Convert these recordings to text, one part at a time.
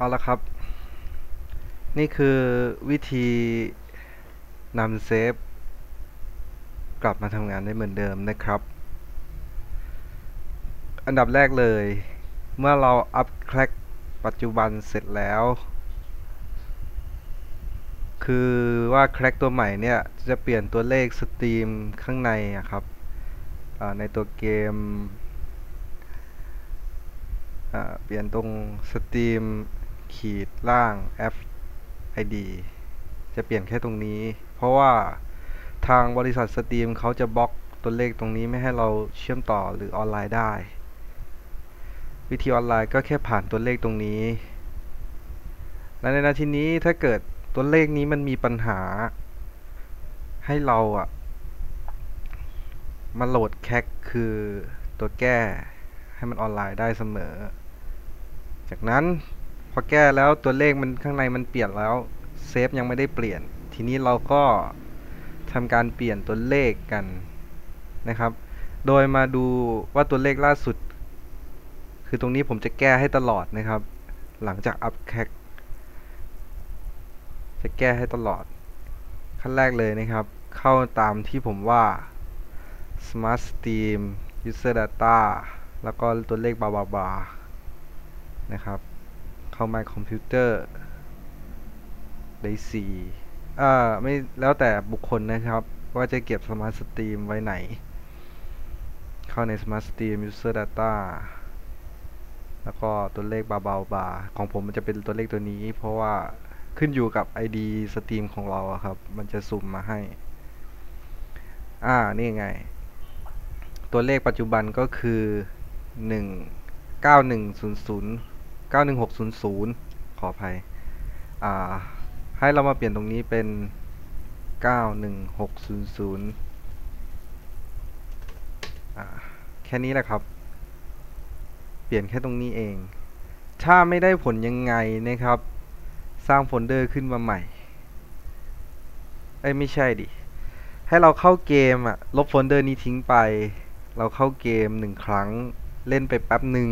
เอาละครับ นี่คือวิธีนำเซฟ กลับมาทำงานได้เหมือนเดิมนะครับ อันดับแรกเลย เมื่อเราอัพแคลกปัจจุบันเสร็จแล้ว คือว่าแคลกตัวใหม่เนี่ย จะเปลี่ยนตัวเลขสตรีมข้างในอะครับ ในตัวเกมเปลี่ยนตรงสตรีม ขีดล่าง F ID จะเปลี่ยนแค่ตรงนี้ เพราะว่าทางบริษัทสตรีมเขาจะบล็อกตัวเลขตรงนี้ไม่ให้เราเชื่อมต่อหรือออนไลน์ได้ วิธีออนไลน์ก็แค่ผ่านตัวเลขตรงนี้ และในนาทีนี้ถ้าเกิดตัวเลขนี้มันมีปัญหา ให้เราอะมาโหลดแคคคือตัวแก้ให้มันออนไลน์ได้เสมอ จากนั้น พอแก้แล้วตัวเลขมันข้างในมันเปลี่ยนแล้วเซฟยังไม่ได้เปลี่ยน ทีนี้เราก็ทำการเปลี่ยนตัวเลขกันนะครับ โดยมาดูว่าตัวเลขล่าสุด คือตรงนี้ผมจะแก้ให้ตลอดนะครับ หลังจากอัพแคคจะแก้ให้ตลอด ขั้นแรกเลยนะครับ เข้าตามที่ผมว่า Smart steam User Data แล้วก็ตัวเลขบาบาบานะครับ เข้า My Computer ได้สี่อ่าไม่แล้วแต่บุคคลนะครับ ว่าจะเก็บ Smart Stream ไว้ไหน เข้าใน Smart Stream User Data แล้วก็ตัวเลขบาบาบาของผมมันจะเป็นตัวเลขตัวนี้ เพราะว่าขึ้นอยู่กับ ID สตรีมของเราครับ มันจะสุ่มมาให้ อ่า นี่ไง ตัวเลขปัจจุบันก็คือ 1 9100 91600 ขออภัย อ่า ให้เรามาเปลี่ยนตรงนี้เป็น 91600อ่าแค่นี้แหละครับ เปลี่ยนแค่ตรงนี้เอง ถ้าไม่ได้ผลยังไงนะครับ สร้างโฟลเดอร์ขึ้นมาใหม่ เอ้ย ไม่ใช่ดิ ให้เราเข้าเกมอะลบโฟลเดอร์นี้ทิ้งไป เราเข้าเกมหนึ่งครั้ง เล่นไปแป๊บหนึ่ง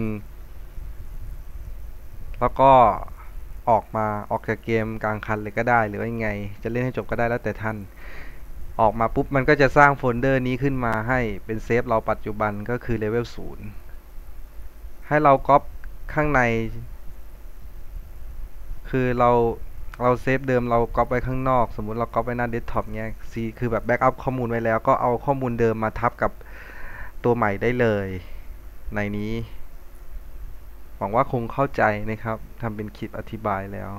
แล้วก็ออกมาออกจากเกมกลางคันเลยก็ได้ หรือว่ายังไง จะเล่นให้จบก็ได้แล้วแต่ท่าน ออกมาปุ๊บมันก็จะสร้างโฟลเดอร์นี้ขึ้นมาให้เป็นเซฟเราปัจจุบันก็คือเลเวลศูนย์ให้เราก๊อปข้างใน คือเราเราเซฟเดิมเราก๊อปไว้ข้างนอก สมมุติเราก๊อปไว้หน้าเดสก์ท็อปเนี้ยซีคือแบบแบ็กอัพข้อมูลไว้แล้ว ก็เอาข้อมูลเดิมมาทับกับตัวใหม่ได้เลย ในนี้ หวังว่าคงเข้าใจนะครับทำเป็นคลิปอธิบายแล้ว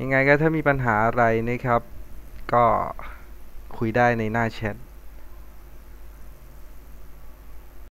ยังไงก็ถ้ามีปัญหาอะไรนะครับ ก็คุยได้ในหน้าแชท